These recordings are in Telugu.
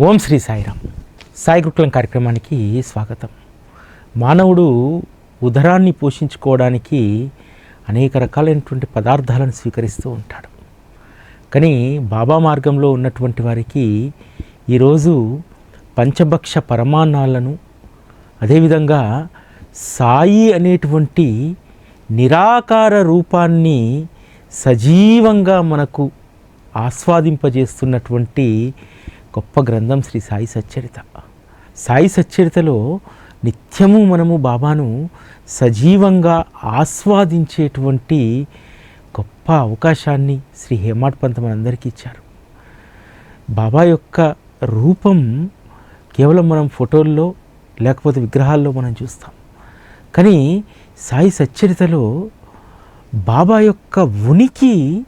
ఓం శ్రీ సాయిరామ్. సాయి గురుకులం కార్యక్రమానికి స్వాగతం. మానవుడు ఉదరాన్ని పోషించుకోవడానికి అనేక రకాలైనటువంటి పదార్థాలను స్వీకరిస్తూ ఉంటాడు. కానీ బాబా మార్గంలో ఉన్నటువంటి వారికి ఈరోజు పంచభక్ష పరమాన్నాలను అదేవిధంగా సాయి అనేటువంటి నిరాకార రూపాన్ని సజీవంగా మనకు ఆస్వాదింపజేస్తున్నటువంటి గొప్ప గ్రంథం శ్రీ సాయి సచ్చరిత. సాయి సచ్చరితలో నిత్యము మనము బాబాను సజీవంగా ఆస్వాదించేటువంటి గొప్ప అవకాశాన్ని శ్రీ హేమాడ్ పంత మనందరికీ ఇచ్చారు. బాబా యొక్క రూపం కేవలం మనం ఫోటోల్లో లేకపోతే విగ్రహాల్లో మనం చూస్తాం. కానీ సాయి సచ్చరితలో బాబా యొక్క ఉనికి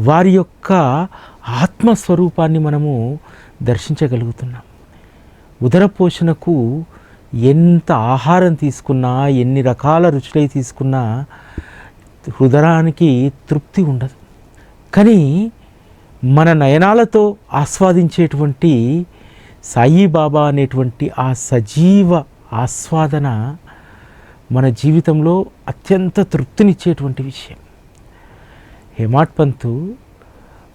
వారి యొక్క ఆత్మస్వరూపాన్ని మనము దర్శించగలుగుతున్నాం. ఉదర పోషణకు ఎంత ఆహారం తీసుకున్నా ఎన్ని రకాల రుచులై తీసుకున్నా హృదయానికి తృప్తి ఉండదు. కానీ మన నయనాలతో ఆస్వాదించేటువంటి సాయిబాబా అనేటువంటి ఆ సజీవ ఆస్వాదన మన జీవితంలో అత్యంత తృప్తినిచ్చేటువంటి విషయం. హేమాట్ పంతు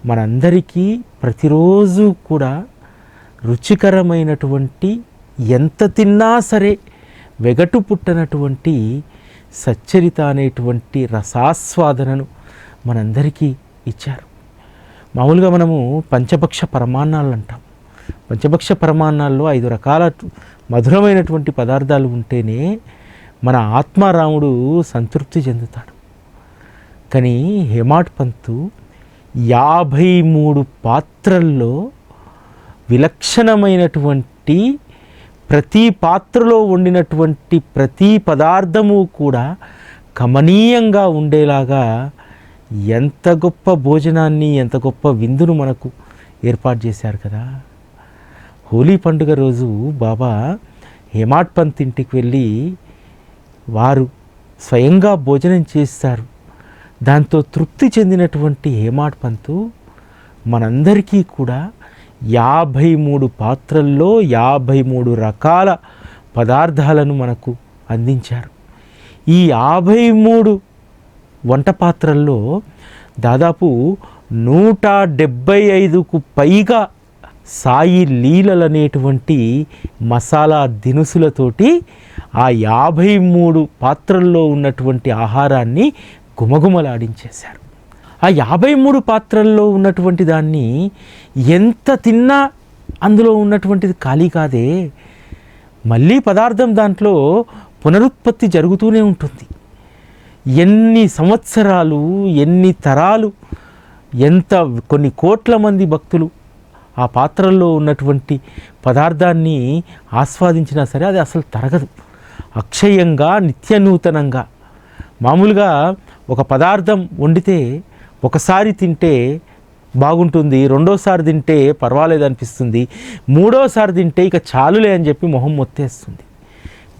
మనందరికీ ప్రతిరోజు కూడా రుచికరమైనటువంటి ఎంత తిన్నా సరే వెగటు పుట్టనటువంటి సచ్చరిత అనేటువంటి రసాస్వాదనను మనందరికీ ఇచ్చారు. మామూలుగా మనము పంచభక్ష పరమాన్నాలు అంటాం. పంచభక్ష పరమాన్నాల్లో ఐదు రకాల మధురమైనటువంటి పదార్థాలు ఉంటేనే మన ఆత్మారాముడు సంతృప్తి చెందుతాడు. కానీ హేమాడ్ పంతు యాభై మూడు పాత్రల్లో విలక్షణమైనటువంటి ప్రతి పాత్రలో వండినటువంటి ప్రతి పదార్థము కూడా కమనీయంగా ఉండేలాగా ఎంత గొప్ప భోజనాన్ని ఎంత గొప్ప విందును మనకు ఏర్పాటు చేశారు కదా. హోలీ పండుగ రోజు బాబా హేమాడ్ పంత్ ఇంటికి వెళ్ళి వారు స్వయంగా భోజనం చేస్తారు. దాంతో తృప్తి చెందినటువంటి హేమాడ్ పంతు మనందరికీ కూడా యాభై మూడు పాత్రల్లో యాభై మూడు రకాల పదార్థాలను మనకు అందించారు. ఈ యాభై మూడు వంట పాత్రల్లో దాదాపు నూట డెబ్భై ఐదుకు పైగా సాయి లీలలనేటువంటి మసాలా దినుసులతోటి ఆ యాభై మూడు పాత్రల్లో ఉన్నటువంటి ఆహారాన్ని గుమగుమలాడించేశారు ఆ యాభై మూడు పాత్రల్లో ఉన్నటువంటి దాన్ని ఎంత తిన్నా అందులో ఉన్నటువంటిది ఖాళీ కాదే. మళ్ళీ పదార్థం దాంట్లో పునరుత్పత్తి జరుగుతూనే ఉంటుంది. ఎన్ని సంవత్సరాలు ఎన్ని తరాలు ఎంత కొన్ని కోట్ల మంది భక్తులు ఆ పాత్రల్లో ఉన్నటువంటి పదార్థాన్ని ఆస్వాదించినా సరే అది అసలు తరగదు. అక్షయంగా నిత్య నూతనంగా మామూలుగా ఒక పదార్థం వండితే ఒకసారి తింటే బాగుంటుంది రెండోసారి తింటే పర్వాలేదు అనిపిస్తుంది మూడోసారి తింటే ఇక చాలులే అని చెప్పి మొహం మొత్తేస్తుంది.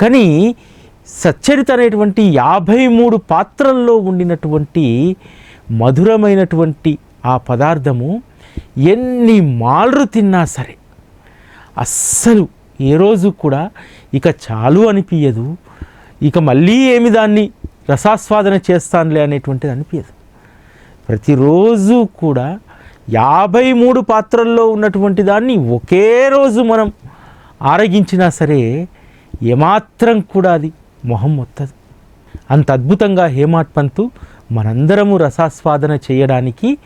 కానీ సచ్చరిత అనేటువంటి యాభై మూడు పాత్రల్లో ఉండినటువంటి మధురమైనటువంటి ఆ పదార్థము ఎన్ని మాల్రు తిన్నా సరే అస్సలు ఏ రోజు కూడా ఇక చాలు అనిపించదు ఇక మళ్ళీ ఏమి దాన్ని రసాస్వాదన చేస్తానులే అనేటువంటిది అనిపించదు ప్రతిరోజు కూడా యాభై మూడు పాత్రల్లో ఉన్నటువంటి దాన్ని ఒకే రోజు మనం ఆరగించినా సరే ఏమాత్రం కూడా అది మొహం వత్తదు అంత అద్భుతంగా హేమాట్ పంతు మనందరము రసాస్వాదన చేయడానికి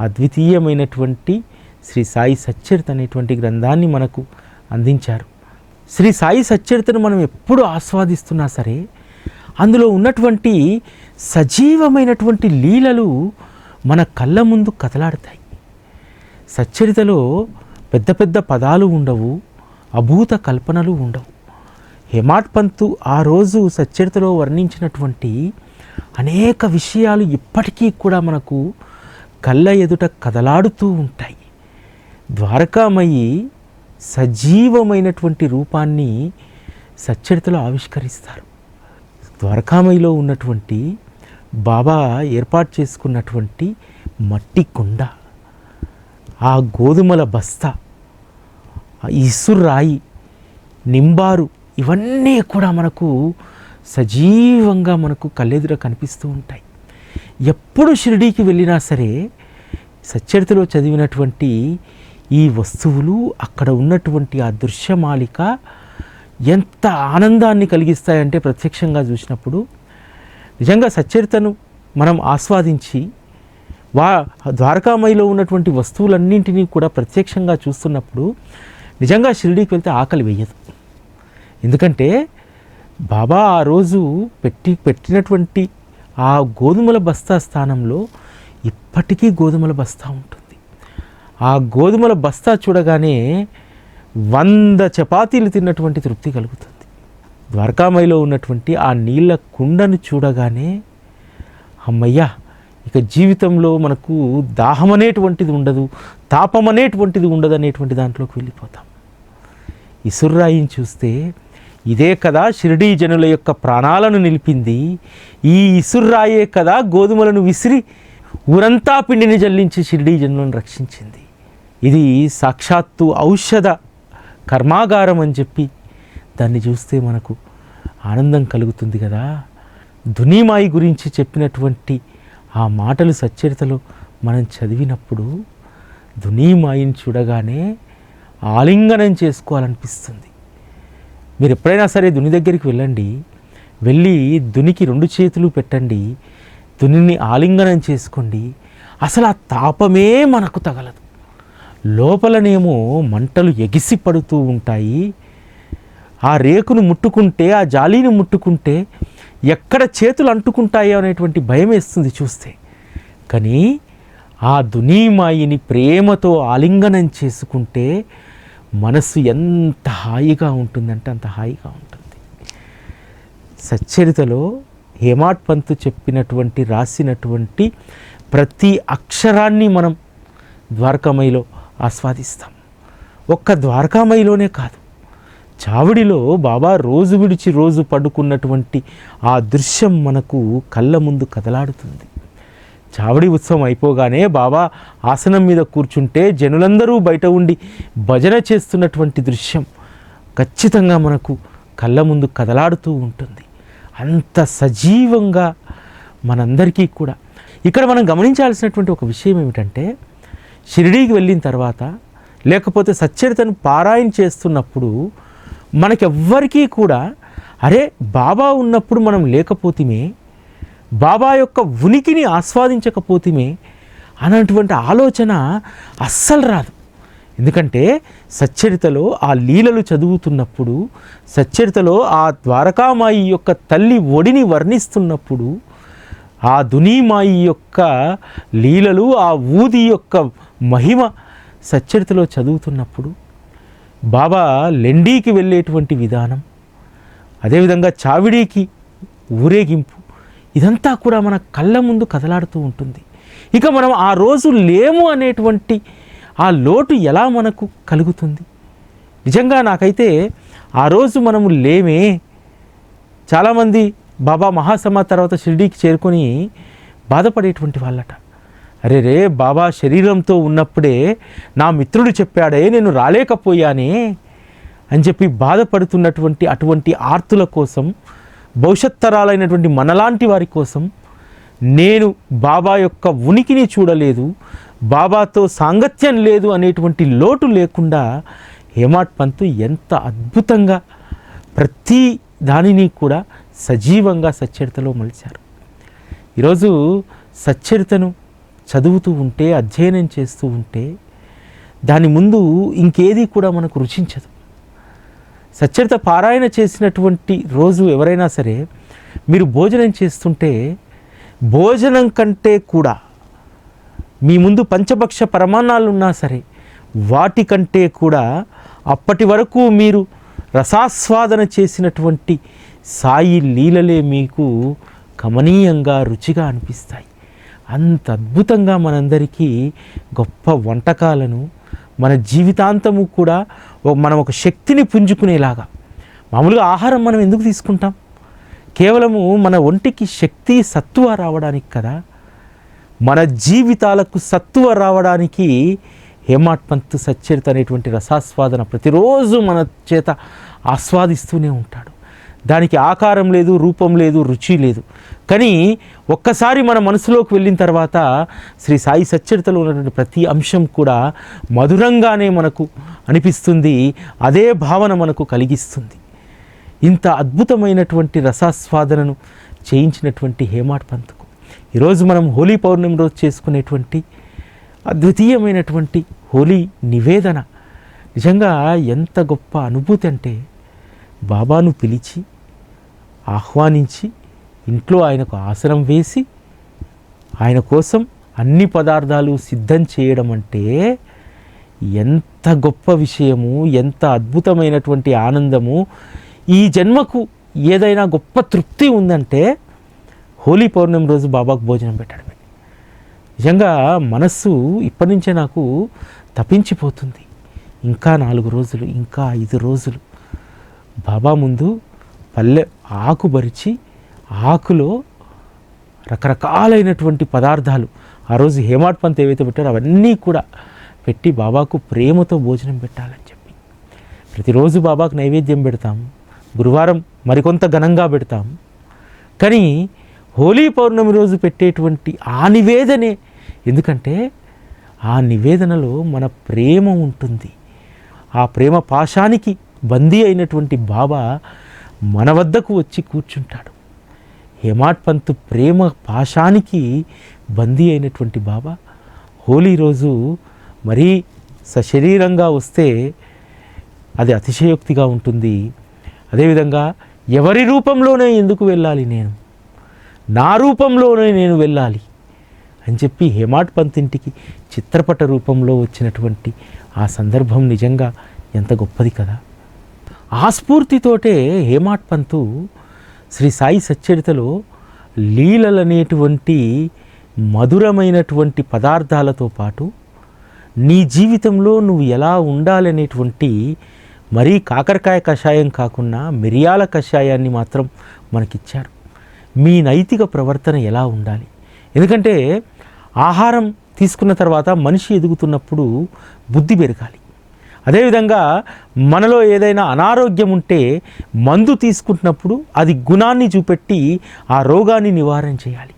అద్వితీయమైనటువంటి శ్రీ సాయి సచ్చరిత అనేటువంటి గ్రంథాన్ని మనకు అందించారు. శ్రీ సాయి సచ్చరితను మనం ఎప్పుడు ఆస్వాదిస్తున్నా సరే అందులో ఉన్నటువంటి సజీవమైనటువంటి లీలలు మన కళ్ళ ముందు కదలాడతాయి. సచ్చరితలో పెద్ద పెద్ద పదాలు ఉండవు అభూత కల్పనలు ఉండవు. హేమాట్ పంతు ఆ రోజు సచ్చరితలో వర్ణించినటువంటి అనేక విషయాలు ఇప్పటికీ కూడా మనకు కళ్ళ ఎదుట కదలాడుతూ ఉంటాయి. ద్వారకామయి సజీవమైనటువంటి రూపాన్ని సచ్చరితలో ఆవిష్కరిస్తారు. ద్వారకామయిలో ఉన్నటువంటి బాబా ఏర్పాటు చేసుకున్నటువంటి మట్టి కుండ ఆ గోధుమల బస్తా ఇసురాయి నింబారు ఇవన్నీ కూడా మనకు సజీవంగా మనకు కళ్ళెదుర కనిపిస్తూ ఉంటాయి. ఎప్పుడు షిరిడీకి వెళ్ళినా సరే సచ్చరితలో చదివినటువంటి ఈ వస్తువులు అక్కడ ఉన్నటువంటి ఆ దృశ్యమాలిక ఎంత ఆనందాన్ని కలిగిస్తాయంటే ప్రత్యక్షంగా చూసినప్పుడు నిజంగా సచ్చరితను మనం ఆస్వాదించి వా ద్వారకామయిలో ఉన్నటువంటి వస్తువులన్నింటినీ కూడా ప్రత్యక్షంగా చూస్తున్నప్పుడు నిజంగా షిరిడీకి వెళ్తే ఆకలి వేయదు. ఎందుకంటే బాబా ఆ రోజు పెట్టి పెట్టినటువంటి ఆ గోధుమల బస్తా స్థానంలో ఇప్పటికీ గోధుమల బస్తా ఉంటుంది. ఆ గోధుమల బస్తా చూడగానే వంద చపాతీలు తిన్నటువంటి తృప్తి కలుగుతుంది. ద్వారకామయిలో ఉన్నటువంటి ఆ నీళ్ళ కుండను చూడగానే అమ్మయ్యా ఇక జీవితంలో మనకు దాహం అనేటువంటిది ఉండదు తాపం అనేటువంటిది ఉండదు అనేటువంటి దాంట్లోకి వెళ్ళిపోతాం. ఇసుర్రాయిని చూస్తే ఇదే కదా షిరిడీ జనుల యొక్క ప్రాణాలను నిలిపింది ఈ ఇసుర్రాయే కదా గోధుమలను విసిరి ఊరంతా పిండిని జల్లించి షిరిడీ జనులను రక్షించింది. ఇది సాక్షాత్తు ఔషధ కర్మాగారం అని చెప్పి దాన్ని చూస్తే మనకు ఆనందం కలుగుతుంది కదా? దునీమాయి గురించి చెప్పినటువంటి ఆ మాటలు సచ్చరితలో మనం చదివినప్పుడు దునీమాయిని చూడగానే ఆలింగనం చేసుకోవాలనిపిస్తుంది. మీరు ఎప్పుడైనా సరే దుని దగ్గరికి వెళ్ళండి వెళ్ళి దునికి రెండు చేతులు పెట్టండి దునిని ఆలింగనం చేసుకోండి. అసలు ఆ తాపమే మనకు తగలదు. లోపలనేమో మంటలు ఎగిసి పడుతూ ఉంటాయి. ఆ రేకును ముట్టుకుంటే ఆ జాలీని ముట్టుకుంటే ఎక్కడ చేతులు అంటుకుంటాయో అనేటువంటి భయం వేస్తుంది చూస్తే. కానీ ఆ దునీమాయిని ప్రేమతో ఆలింగనం చేసుకుంటే మనసు ఎంత హాయిగా ఉంటుందంటే అంత హాయిగా ఉంటుంది. సచ్చరితలో హేమాట్ పంతు చెప్పినటువంటి రాసినటువంటి ప్రతి అక్షరాన్ని మనం ద్వారకామయిలో ఆస్వాదిస్తాం. ఒక్క ద్వారకామయిలోనే కాదు. చావిడిలో బాబా రోజు విడిచి రోజు పడుకున్నటువంటి ఆ దృశ్యం మనకు కళ్ళ ముందు కదలాడుతుంది. చావడి ఉత్సవం అయిపోగానే బాబా ఆసనం మీద కూర్చుంటే జనులందరూ బయట ఉండి భజన చేస్తున్నటువంటి దృశ్యం ఖచ్చితంగా మనకు కళ్ళ ముందు కదలాడుతూ ఉంటుంది. అంత సజీవంగా మనందరికీ కూడా. ఇక్కడ మనం గమనించాల్సినటువంటి ఒక విషయం ఏమిటంటే షిరిడీకి వెళ్ళిన తర్వాత లేకపోతే సచ్చరితను పారాయణ చేస్తున్నప్పుడు మనకెవ్వరికీ కూడా అరే బాబా ఉన్నప్పుడు మనం లేకపోతేమే బాబా యొక్క ఉనికిని ఆస్వాదించకపోతేమే అన్నటువంటి ఆలోచన అస్సలు రాదు. ఎందుకంటే సచ్చరితలో ఆ లీలలు చదువుతున్నప్పుడు సచ్చరితలో ఆ ద్వారకామాయి యొక్క తల్లి ఒడిని వర్ణిస్తున్నప్పుడు ఆ దునీమాయి యొక్క లీలలు ఆ ఊది యొక్క మహిమ సచ్చరితలో చదువుతున్నప్పుడు బాబా లెండీకి వెళ్ళేటువంటి విధానం అదేవిధంగా చావిడీకి ఊరేగింపు ఇదంతా కూడా మన కళ్ళ ముందు కదలాడుతూ ఉంటుంది. ఇక మనం ఆ రోజు లేము అనేటువంటి ఆ లోటు ఎలా మనకు కలుగుతుంది? నిజంగా నాకైతే ఆ రోజు మనము లేమే. చాలామంది బాబా మహాసమ్మ తర్వాత షిరిడీకి చేరుకొని బాధపడేటువంటి వాళ్ళట. అరే రే బాబా శరీరంతో ఉన్నప్పుడే నా మిత్రుడు చెప్పాడే నేను రాలేకపోయానే అని చెప్పి బాధపడుతున్నటువంటి అటువంటి ఆర్తుల కోసం భవిష్యత్ తరాలైనటువంటి మనలాంటి వారి కోసం నేను బాబా యొక్క ఉనికిని చూడలేదు బాబాతో సాంగత్యం లేదు అనేటువంటి లోటు లేకుండా హేమాట్ పంతు ఎంత అద్భుతంగా ప్రతి దానిని కూడా సజీవంగా సచ్చరితలో మలిచారు. ఈరోజు సచ్చరితను చదువుతూ ఉంటే అధ్యయనం చేస్తూ ఉంటే దాని ముందు ఇంకేది కూడా మనకు రుచించదు. సచ్చరిత పారాయణ చేసినటువంటి రోజు ఎవరైనా సరే మీరు భోజనం చేస్తుంటే భోజనం కంటే కూడా మీ ముందు పంచభక్ష పరమాణాలు ఉన్నా సరే వాటికంటే కూడా అప్పటి వరకు మీరు రసాస్వాదన చేసినటువంటి సాయి లీలలే మీకు కమనీయంగా రుచిగా అనిపిస్తాయి. అంత అద్భుతంగా మనందరికీ గొప్ప వంటకాలను మన జీవితాంతము కూడా మనం ఒక శక్తిని పుంజుకునేలాగా. మామూలుగా ఆహారం మనం ఎందుకు తీసుకుంటాం? కేవలము మన ఒంటికి శక్తి సత్తువ రావడానికి కదా. మన జీవితాలకు సత్తువ రావడానికి హేమాట్ పంత్ సచ్చరిత అనేటువంటి రసాస్వాదన ప్రతిరోజు మన చేత ఆస్వాదిస్తూనే ఉంటాడు. దానికి ఆకారం లేదు రూపం లేదు రుచి లేదు. కానీ ఒక్కసారి మన మనసులోకి వెళ్ళిన తర్వాత శ్రీ సాయి సచ్చరితలో ఉన్నటువంటి ప్రతి అంశం కూడా మధురంగానే మనకు అనిపిస్తుంది అదే భావన మనకు కలిగిస్తుంది. ఇంత అద్భుతమైనటువంటి రసాస్వాదనను చేయించినటువంటి హేమాట్ పంత్కు. ఈరోజు మనం హోలీ పౌర్ణమి రోజు చేసుకునేటువంటి అద్వితీయమైనటువంటి హోలీ నివేదన. నిజంగా ఎంత గొప్ప అనుభూతి అంటే బాబాను పిలిచి ఆహ్వానించి ఇంట్లో ఆయనకు ఆసనం వేసి ఆయన కోసం అన్ని పదార్థాలు సిద్ధం చేయడం అంటే ఎంత గొప్ప విషయము ఎంత అద్భుతమైనటువంటి ఆనందము. ఈ జన్మకు ఏదైనా గొప్ప తృప్తి ఉందంటే హోలీ పౌర్ణమి రోజు బాబాకు భోజనం పెట్టడమే. నిజంగా మనస్సు ఇప్పటి నుంచే నాకు తప్పించిపోతుంది. ఇంకా నాలుగు రోజులు ఇంకా ఐదు రోజులు. బాబా ముందు పల్లె ఆకు బరిచి ఆకులో రకరకాలైనటువంటి పదార్థాలు ఆ రోజు హేమాట్ పంత్ ఏవైతే పెట్టారో అవన్నీ కూడా పెట్టి బాబాకు ప్రేమతో భోజనం పెట్టాలని చెప్పి. ప్రతిరోజు బాబాకు నైవేద్యం పెడతాం గురువారం మరికొంత ఘనంగా పెడతాం. కానీ హోలీ పౌర్ణమి రోజు పెట్టేటువంటి ఆ నివేదనే ఎందుకంటే ఆ నివేదనలో మన ప్రేమ ఉంటుంది. ఆ ప్రేమ పాశానికి బందీ అయినటువంటి బాబా మన వద్దకు వచ్చి కూర్చుంటాడు. హేమాడ్ పంత్ ప్రేమ పాశానికి బందీ అయినటువంటి బాబా. హోలీ రోజు మరీ సశరీరంగా వస్తే అది అతిశయోక్తిగా ఉంటుంది. అదేవిధంగా ఎవరి రూపంలోనే ఎందుకు వెళ్ళాలి నేను? నా రూపంలోనే నేను వెళ్ళాలి అని చెప్పి హేమాడ్ పంత్ ఇంటికి చిత్రపట రూపంలో వచ్చినటువంటి ఆ సందర్భం నిజంగా ఎంత గొప్పది కదా. ఆ స్ఫూర్తితోటే హేమాట్ పంతు శ్రీ సాయి సచ్చరితలో లీలలనేటువంటి మధురమైనటువంటి పదార్థాలతో పాటు నీ జీవితంలో నువ్వు ఎలా ఉండాలనేటువంటి మరీ కాకరకాయ కషాయం కాకుండా మిరియాల కషాయాన్ని మాత్రం మనకిచ్చారు. మీ నైతిక ప్రవర్తన ఎలా ఉండాలి? ఎందుకంటే ఆహారం తీసుకున్న తర్వాత మనిషి ఎదుగుతున్నప్పుడు బుద్ధి పెరగాలి. అదేవిధంగా మనలో ఏదైనా అనారోగ్యం ఉంటే మందు తీసుకుంటున్నప్పుడు అది గుణాన్ని చూపెట్టి ఆ రోగాన్ని నివారణ చేయాలి.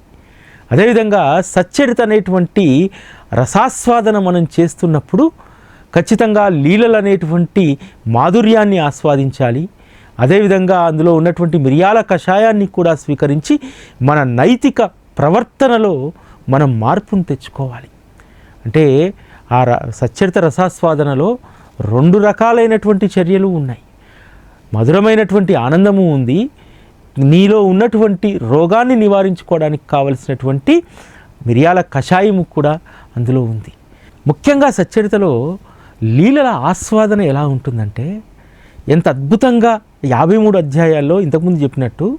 అదేవిధంగా సచ్చరిత అనేటువంటి రసాస్వాదన మనం చేస్తున్నప్పుడు ఖచ్చితంగా లీలలు అనేటువంటి మాధుర్యాన్ని ఆస్వాదించాలి. అదేవిధంగా అందులో ఉన్నటువంటి మిరియాల కషాయాన్ని కూడా స్వీకరించి మన నైతిక ప్రవర్తనలో మనం మార్పును తెచ్చుకోవాలి. అంటే ఆ ర సచ్చరిత రసాస్వాదనలో రెండు రకాలైనటువంటి చర్యలు ఉన్నాయి. మధురమైనటువంటి ఆనందము ఉంది. నీలో ఉన్నటువంటి రోగాన్ని నివారించుకోవడానికి కావలసినటువంటి మిరియాల కషాయము కూడా అందులో ఉంది. ముఖ్యంగా సచ్చరితలో లీలల ఆస్వాదన ఎలా ఉంటుందంటే ఎంత అద్భుతంగా యాభై మూడు అధ్యాయాల్లో ఇంతకుముందు చెప్పినట్టు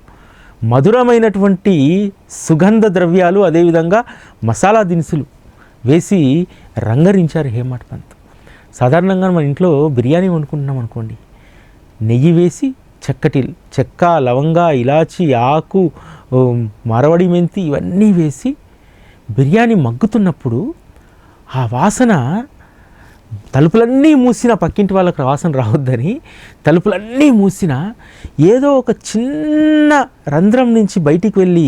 మధురమైనటువంటి సుగంధ ద్రవ్యాలు అదేవిధంగా మసాలా దినుసులు వేసి రంగరించారు హేమాట్ పంత్ సాధారణంగా మన ఇంట్లో బిర్యానీ వండుకుంటున్నాం అనుకోండి. నెయ్యి వేసి చక్కటి చెక్క లవంగ ఇలాచి ఆకు మరవడి మెంతి ఇవన్నీ వేసి బిర్యానీ మగ్గుతున్నప్పుడు ఆ వాసన తలుపులన్నీ మూసిన పక్కింటి వాళ్ళకి వాసన రావద్దని తలుపులన్నీ మూసిన ఏదో ఒక చిన్న రంధ్రం నుంచి బయటికి వెళ్ళి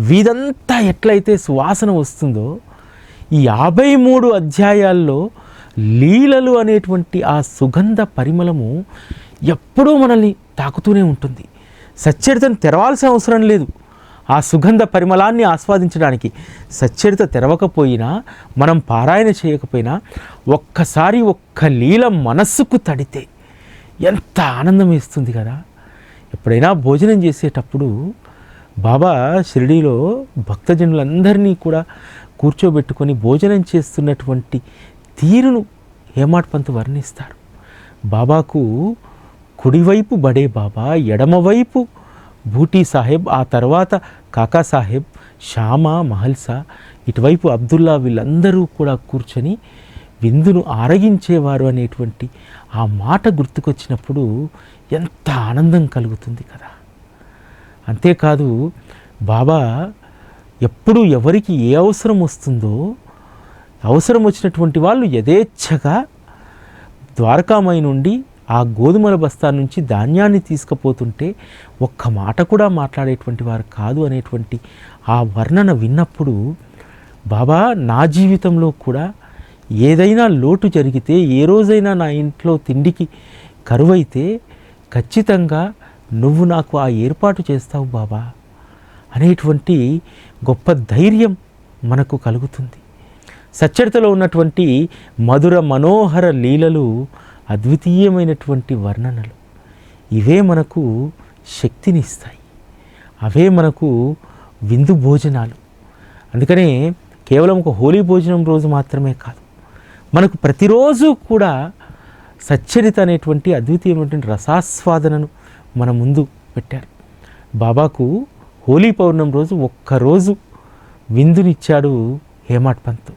వీధంతా ఎట్లయితే సువాసన వస్తుందో ఈ యాభై మూడు అధ్యాయాల్లో లీలలు అనేటువంటి ఆ సుగంధ పరిమళము ఎప్పుడూ మనల్ని తాకుతూనే ఉంటుంది. సచ్చరితను తెరవాల్సిన అవసరం లేదు. ఆ సుగంధ పరిమళాన్ని ఆస్వాదించడానికి సచ్చరిత తెరవకపోయినా మనం పారాయణ చేయకపోయినా ఒక్కసారి ఒక్క లీల మనస్సుకు తడితే ఎంత ఆనందం వేస్తుంది కదా! ఎప్పుడైనా భోజనం చేసేటప్పుడు బాబా షిరిడీలో భక్తజనులందరినీ కూడా కూర్చోబెట్టుకొని భోజనం చేస్తున్నటువంటి తీరును హేమాడ్ వర్ణిస్తారు బాబాకు కుడివైపు బడే బాబా ఎడమవైపు బూటీ సాహెబ్ ఆ తర్వాత కాకా సాహెబ్ శ్యామ మహల్సా ఇటువైపు అబ్దుల్లా వీళ్ళందరూ కూడా కూర్చొని విందును ఆరగించేవారు అనేటువంటి ఆ మాట గుర్తుకొచ్చినప్పుడు ఎంత ఆనందం కలుగుతుంది కదా. అంతేకాదు బాబా ఎప్పుడు ఎవరికి ఏ అవసరం వస్తుందో అవసరం వచ్చినటువంటి వాళ్ళు యథేచ్ఛగా ద్వారకామై నుండి ఆ గోధుమల బస్తా నుంచి ధాన్యాన్ని తీసుకుపోతుంటే ఒక్క మాట కూడా మాట్లాడేటువంటి వారు కాదు అనేటువంటి ఆ వర్ణన విన్నప్పుడు బాబా నా జీవితంలో కూడా ఏదైనా లోటు జరిగితే ఏ రోజైనా నా ఇంట్లో తిండికి కరువైతే ఖచ్చితంగా నువ్వు నాకు ఆ ఏర్పాటు చేస్తావు బాబా అనేటువంటి గొప్ప ధైర్యం మనకు కలుగుతుంది. సచ్చరితలో ఉన్నటువంటి మధుర మనోహర లీలలు అద్వితీయమైనటువంటి వర్ణనలు. ఇవే మనకు శక్తినిస్తాయి అవే మనకు విందు భోజనాలు. అందుకనే కేవలం ఒక హోలీ భోజనం రోజు మాత్రమే కాదు మనకు ప్రతిరోజు కూడా సచ్చరిత అనేటువంటి అద్వితీయమైనటువంటి రసాస్వాదనను మన ముందు పెట్టారు. బాబాకు హోలీ పౌర్ణమి రోజు ఒక్కరోజు విందునిచ్చాడు హేమాట్ పంత్.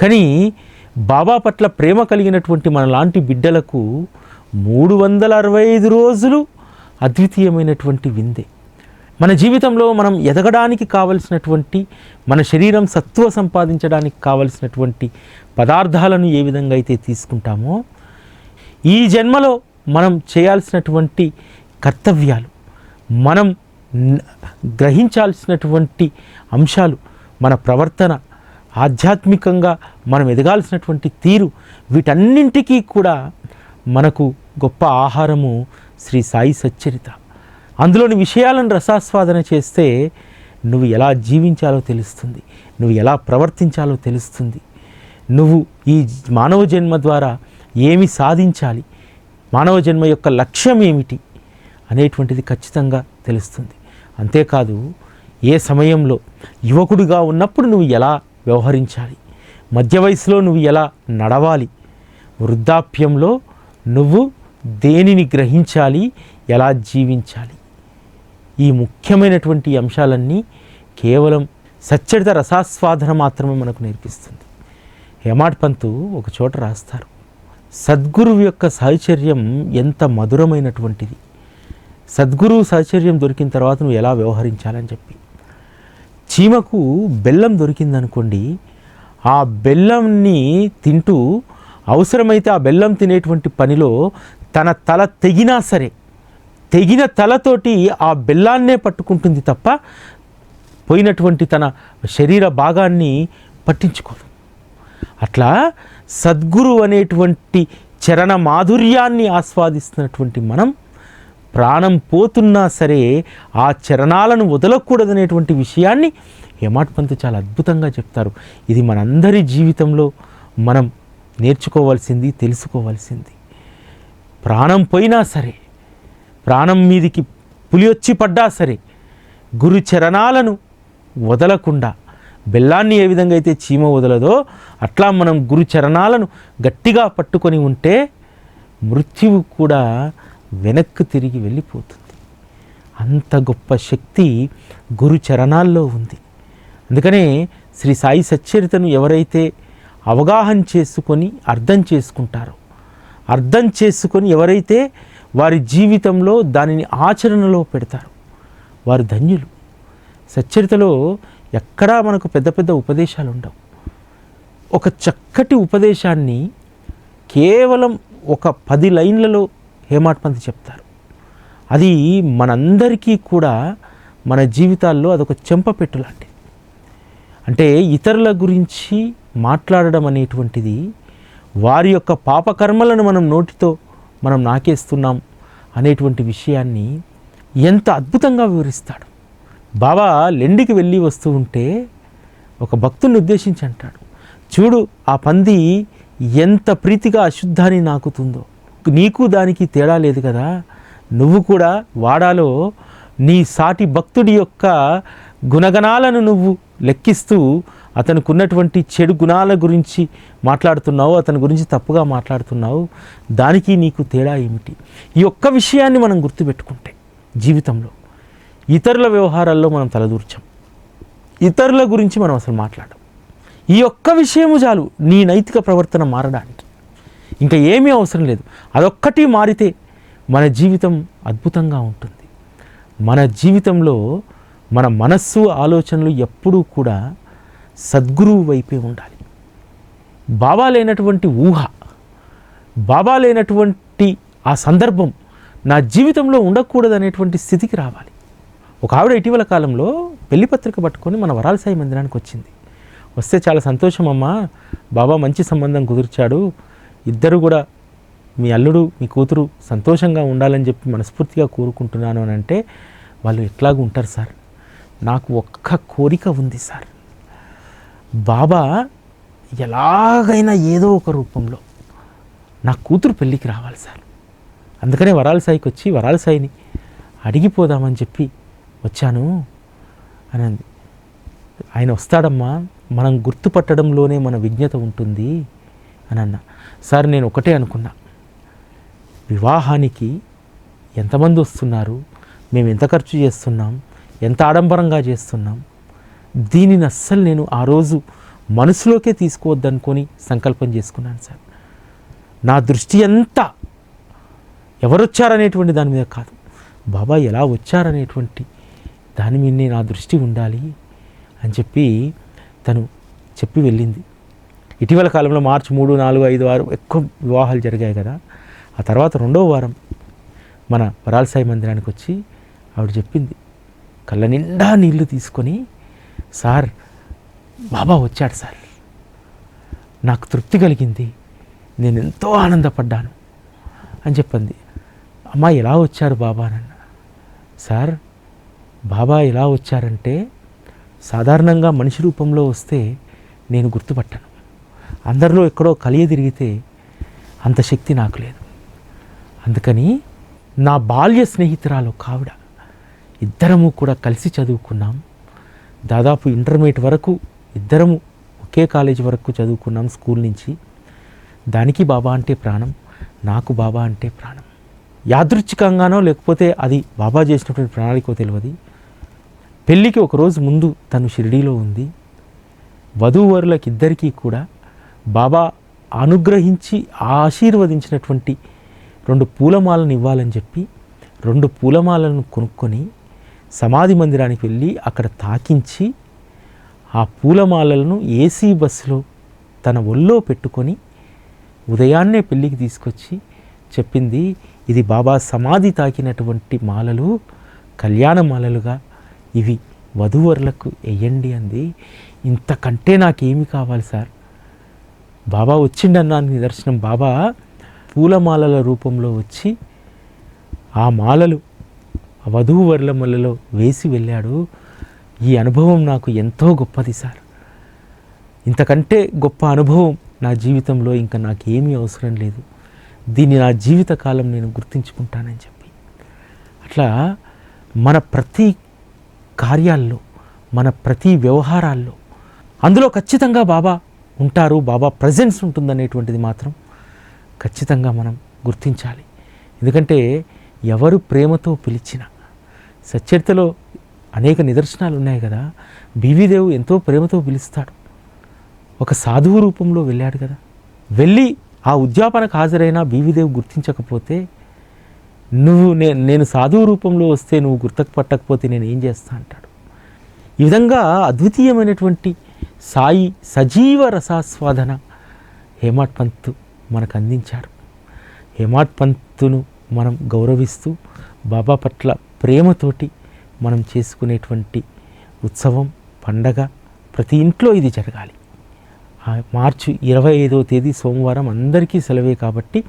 కానీ బాబా పట్ల ప్రేమ కలిగినటువంటి మన లాంటి బిడ్డలకు మూడు వందల అరవై ఐదు రోజులు అద్వితీయమైనటువంటి విందే. మన జీవితంలో మనం ఎదగడానికి కావలసినటువంటి మన శరీరం సత్వ సంపాదించడానికి కావలసినటువంటి పదార్థాలను ఏ విధంగా అయితే తీసుకుంటామో ఈ జన్మలో మనం చేయాల్సినటువంటి కర్తవ్యాలు మనం గ్రహించాల్సినటువంటి అంశాలు మన ప్రవర్తన ఆధ్యాత్మికంగా మనం ఎదగాల్సినటువంటి తీరు వీటన్నింటికీ కూడా మనకు గొప్ప ఆహారము శ్రీ సాయి సచ్చరిత. అందులోని విషయాలను రసాస్వాదన చేస్తే నువ్వు ఎలా జీవించాలో తెలుస్తుంది. నువ్వు ఎలా ప్రవర్తించాలో తెలుస్తుంది. నువ్వు ఈ మానవ జన్మ ద్వారా ఏమి సాధించాలి. మానవ జన్మ యొక్క లక్ష్యం ఏమిటి అనేటువంటిది ఖచ్చితంగా తెలుస్తుంది. అంతేకాదు ఏ సమయంలో యువకుడిగా ఉన్నప్పుడు నువ్వు ఎలా వ్యవహరించాలి. మధ్య వయసులో నువ్వు ఎలా నడవాలి? వృద్ధాప్యంలో నువ్వు దేనిని గ్రహించాలి? ఎలా జీవించాలి? ఈ ముఖ్యమైనటువంటి అంశాలన్నీ కేవలం సచ్చరిత రసాస్వాదన మాత్రమే మనకు నేర్పిస్తుంది. హేమాడ్ పంతు ఒక చోట రాస్తారు. సద్గురువు యొక్క సాహచర్యం ఎంత మధురమైనటువంటిది. సద్గురువు సాహచర్యం దొరికిన తర్వాత నువ్వు ఎలా వ్యవహరించాలని చెప్పి. చీమకు బెల్లం దొరికిందనుకోండి ఆ బెల్లంని తింటూ అవసరమైతే ఆ బెల్లం తినేటువంటి పనిలో తన తల తెగినా సరే తెగిన తలతోటి ఆ బెల్లాన్నే పట్టుకుంటుంది తప్ప పోయినటువంటి తన శరీర భాగాన్ని పట్టించుకోదు. అట్లా సద్గురు అనేటువంటి చరణ మాధుర్యాన్ని ఆస్వాదిస్తున్నటువంటి మనం ప్రాణం పోతున్నా సరే ఆ చరణాలను వదలకూడదనేటువంటి విషయాన్ని హేమాట్ పంత్ చాలా అద్భుతంగా చెప్తారు. ఇది మనందరి జీవితంలో మనం నేర్చుకోవాల్సింది తెలుసుకోవాల్సింది. ప్రాణం పోయినా సరే ప్రాణం మీదికి పులి వచ్చి పడ్డా సరే గురు చరణాలను వదలకుండా బెల్లాన్ని ఏ విధంగా అయితే చీమ వదలదో అట్లా మనం గురు చరణాలను గట్టిగా పట్టుకొని ఉంటే మృత్యువు కూడా వెనక్కు తిరిగి వెళ్ళిపోతుంది. అంత గొప్ప శక్తి గురు చరణాల్లో ఉంది. అందుకనే శ్రీ సాయి సచ్చరితను ఎవరైతే అవగాహన చేసుకొని అర్థం చేసుకుంటారో అర్థం చేసుకొని ఎవరైతే వారి జీవితంలో దానిని ఆచరణలో పెడతారు వారు ధన్యులు. సచ్చరితలో ఎక్కడా మనకు పెద్ద పెద్ద ఉపదేశాలు ఉండవు. ఒక చక్కటి ఉపదేశాన్ని కేవలం ఒక పది లైన్లలో హేమాట్ పంత్ చెప్తారు. అది మనందరికీ కూడా మన జీవితాల్లో అదొక చెంపపెట్టు లాంటిది. అంటే ఇతరుల గురించి మాట్లాడడం అనేటువంటిది వారి యొక్క పాపకర్మలను మనం నోటితో మనం నాకేస్తున్నాం అనేటువంటి విషయాన్ని ఎంత అద్భుతంగా వివరిస్తాడు. బాబా లెండికి వెళ్ళి వస్తూ ఉంటే ఒక భక్తుని ఉద్దేశించి అంటాడు చూడు ఆ పంది ఎంత ప్రీతిగా అశుద్ధాన్ని నాకుతుందో. నీకు దానికి తేడా లేదు కదా? నువ్వు కూడా వాడాలో నీ సాటి భక్తుడి యొక్క గుణగణాలను నువ్వు లెక్కిస్తూ అతనికి ఉన్నటువంటి చెడు గుణాల గురించి మాట్లాడుతున్నావు అతని గురించి తప్పుగా మాట్లాడుతున్నావు. దానికి నీకు తేడా ఏమిటి? ఈ ఒక్క విషయాన్ని మనం గుర్తుపెట్టుకుంటే జీవితంలో ఇతరుల వ్యవహారాల్లో మనం తలదూర్చాం. ఇతరుల గురించి మనం అసలు మాట్లాడం ఈ ఒక్క విషయము చాలు నీ నైతిక ప్రవర్తన మారడానికి. ఇంకా ఏమీ అవసరం లేదు. అదొక్కటి మారితే మన జీవితం అద్భుతంగా ఉంటుంది. మన జీవితంలో మన మనస్సు ఆలోచనలు ఎప్పుడూ కూడా సద్గురువు వైపే ఉండాలి. బాబా లేనటువంటి ఊహ బాబా లేనటువంటి ఆ సందర్భం నా జీవితంలో ఉండకూడదు అనేటువంటి స్థితికి రావాలి. ఒక ఆవిడ ఇటీవల కాలంలో పెళ్ళి పత్రిక పట్టుకొని మన వరాల సాయి మందిరానికి వచ్చింది. వస్తే చాలా సంతోషం అమ్మా బాబా మంచి సంబంధం కుదిర్చాడు ఇద్దరు కూడా మీ అల్లుడు మీ కూతురు సంతోషంగా ఉండాలని చెప్పి మనస్ఫూర్తిగా కోరుకుంటున్నాను అని అంటే వాళ్ళు ఎట్లాగూ ఉంటారు సార్? నాకు ఒక్క కోరిక ఉంది సార్. బాబా ఎలాగైనా ఏదో ఒక రూపంలో నా కూతురు పెళ్ళికి రావాలి సార్. అందుకనే వరాల సాయికి వచ్చి వరాల సాయిని అడిగిపోదామని చెప్పి వచ్చాను అని అంది. ఆయన వస్తాడమ్మా మనం గుర్తుపట్టడంలోనే మన విజ్ఞత ఉంటుంది. అని అన్న. సార్ నేను ఒకటే అనుకున్నా. వివాహానికి ఎంతమంది వస్తున్నారు? మేము ఎంత ఖర్చు చేస్తున్నాం? ఎంత ఆడంబరంగా చేస్తున్నాం? దీనిని అస్సలు నేను ఆ రోజు మనసులోకే తీసుకోవద్దనుకొని సంకల్పం చేసుకున్నాను సార్. నా దృష్టి అంతా ఎవరొచ్చారనేటువంటి దాని మీద కాదు. బాబా ఎలా వచ్చారనేటువంటి దాని మీద నా దృష్టి ఉండాలి అని చెప్పి తను చెప్పి వెళ్ళింది. ఇటీవల కాలంలో మార్చి మూడు నాలుగు ఐదు ఆరు ఎక్కువ వివాహాలు జరిగాయి కదా. ఆ తర్వాత రెండవ వారం మన వరాలసాయి మందిరానికి వచ్చి ఆవిడ చెప్పింది కళ్ళ నిండా నీళ్ళు తీసుకొని సార్ బాబా వచ్చాడు సార్. నాకు తృప్తి కలిగింది. నేను ఎంతో ఆనందపడ్డాను. అని చెప్పింది. అమ్మా ఎలా వచ్చారు బాబా? నన్న సార్ బాబా ఎలా వచ్చారంటే సాధారణంగా మనిషి రూపంలో వస్తే నేను గుర్తుపట్టను. అందరిలో ఎక్కడో కలియ తిరిగితే అంత శక్తి నాకు లేదు. అందుకని నా బాల్య స్నేహితురాలు కావిడ ఇద్దరము కూడా కలిసి చదువుకున్నాం. దాదాపు ఇంటర్మీడియట్ వరకు ఇద్దరము ఒకే కాలేజీ వరకు చదువుకున్నాం స్కూల్ నుంచి. దానికి బాబా అంటే ప్రాణం నాకు బాబా అంటే ప్రాణం. యాదృచ్ఛికంగానో లేకపోతే అది బాబా చేసినటువంటి ప్రణాళికో తెలియదు పెళ్ళికి ఒకరోజు ముందు తను షిరిడీలో ఉంది. వధూవరులకిద్దరికీ కూడా బాబా అనుగ్రహించి ఆశీర్వదించినటువంటి రెండు పూలమాలను ఇవ్వాలని చెప్పి రెండు పూలమాలను కొనుక్కొని సమాధి మందిరానికి వెళ్ళి అక్కడ తాకించి ఆ పూలమాలలను ఏసీ బస్సులో తన ఒళ్ళో పెట్టుకొని ఉదయాన్నే పెళ్ళికి తీసుకొచ్చి చెప్పింది ఇది బాబా సమాధి తాకినటువంటి మాలలు కళ్యాణ మాలలుగా. ఇవి వధూవరులకు వేయండి అంది. ఇంతకంటే నాకేమి కావాలి సార్? బాబా వచ్చిండన్నాను నిదర్శనం బాబా పూలమాలల రూపంలో వచ్చి ఆ మాలలు వధువు వధూవరుల మల్లలో వేసి వెళ్ళాడు. ఈ అనుభవం నాకు ఎంతో గొప్పది సార్. ఇంతకంటే గొప్ప అనుభవం నా జీవితంలో ఇంకా నాకేమీ అవసరం లేదు. దీన్ని నా జీవితకాలం నేను గుర్తించుకుంటానని చెప్పి. అట్లా మన ప్రతి కార్యాల్లో మన ప్రతి వ్యవహారాల్లో అందులో ఖచ్చితంగా బాబా ఉంటారు బాబా ప్రజెన్స్ ఉంటుందనేటువంటిది మాత్రం ఖచ్చితంగా మనం గుర్తించాలి. ఎందుకంటే ఎవరు ప్రేమతో పిలిచినా సచ్చరితలో అనేక నిదర్శనాలు ఉన్నాయి కదా బీవీదేవు ఎంతో ప్రేమతో పిలుస్తాడు. ఒక సాధువు రూపంలో వెళ్ళాడు కదా. వెళ్ళి ఆ ఉద్యాపనకు హాజరైన బీవీదేవి గుర్తించకపోతే నువ్వు నే నేను సాధువు రూపంలో వస్తే నువ్వు గుర్తకు పట్టకపోతే నేను ఏం చేస్తా అంటాడు. ఈ విధంగా అద్వితీయమైనటువంటి సాయి సజీవ రసాస్వాదన. హేమాట్ పంత్ మనకు అందించారు. హేమాట్ పంతును మనం గౌరవిస్తూ బాబా పట్ల ప్రేమతోటి మనం చేసుకునేటువంటి ఉత్సవం పండగ ప్రతి ఇంట్లో ఇది జరగాలి. మార్చి ఇరవై ఐదవ తేదీ సోమవారం అందరికీ సెలవే కాబట్టి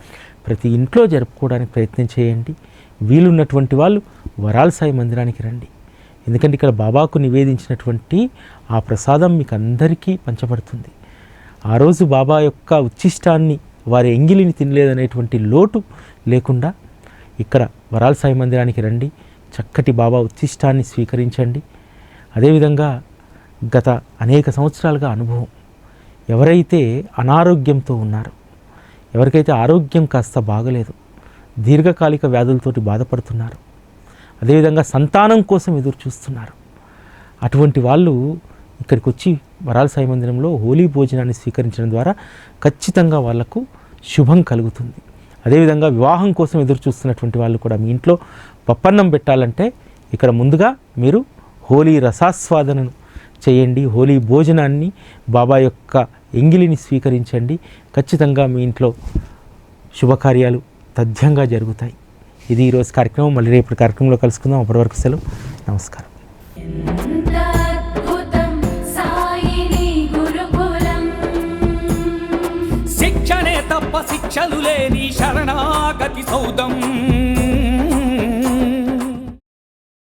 ప్రతి ఇంట్లో జరుపుకోవడానికి ప్రయత్నం చేయండి. వీలున్నటువంటి వాళ్ళు వరాల సాయి మందిరానికి రండి. ఎందుకంటే ఇక్కడ బాబాకు నివేదించినటువంటి ఆ ప్రసాదం మీకు అందరికీ పంచబడుతుంది. ఆ రోజు బాబా యొక్క ఉచ్ఛిష్టాన్ని వారి ఎంగిలిని తినలేదనేటువంటి లోటు లేకుండా ఇక్కడ వరాల సాయి మందిరానికి రండి చక్కటి బాబా ఉచ్ఛిష్టాన్ని స్వీకరించండి. అదేవిధంగా గత అనేక సంవత్సరాలుగా అనుభవం ఎవరైతే అనారోగ్యంతో ఉన్నారో ఎవరికైతే ఆరోగ్యం కాస్త బాగలేదు దీర్ఘకాలిక వ్యాధులతోటి బాధపడుతున్నారు అదేవిధంగా సంతానం కోసం ఎదురు చూస్తున్నారు. అటువంటి వాళ్ళు ఇక్కడికి వచ్చి వరాల సాయి మందిరంలో హోలీ భోజనాన్ని స్వీకరించడం ద్వారా ఖచ్చితంగా వాళ్ళకు శుభం కలుగుతుంది. అదేవిధంగా వివాహం కోసం ఎదురు చూస్తున్నటువంటి వాళ్ళు కూడా మీ ఇంట్లో పప్పన్నం పెట్టాలంటే ఇక్కడ ముందుగా మీరు హోలీ రసాస్వాదనను చేయండి హోలీ భోజనాన్ని బాబా యొక్క ఎంగిలిని స్వీకరించండి. ఖచ్చితంగా మీ ఇంట్లో శుభకార్యాలు తథ్యంగా జరుగుతాయి. ఇది ఈరోజు కార్యక్రమం. మళ్ళీ రేపటి కార్యక్రమంలో కలుసుకుందాం. అప్పటి వరకు సెలవు. నమస్కారం. శిక్షణే తప్ప శిక్షలు లేని శరణాగతి సౌదం.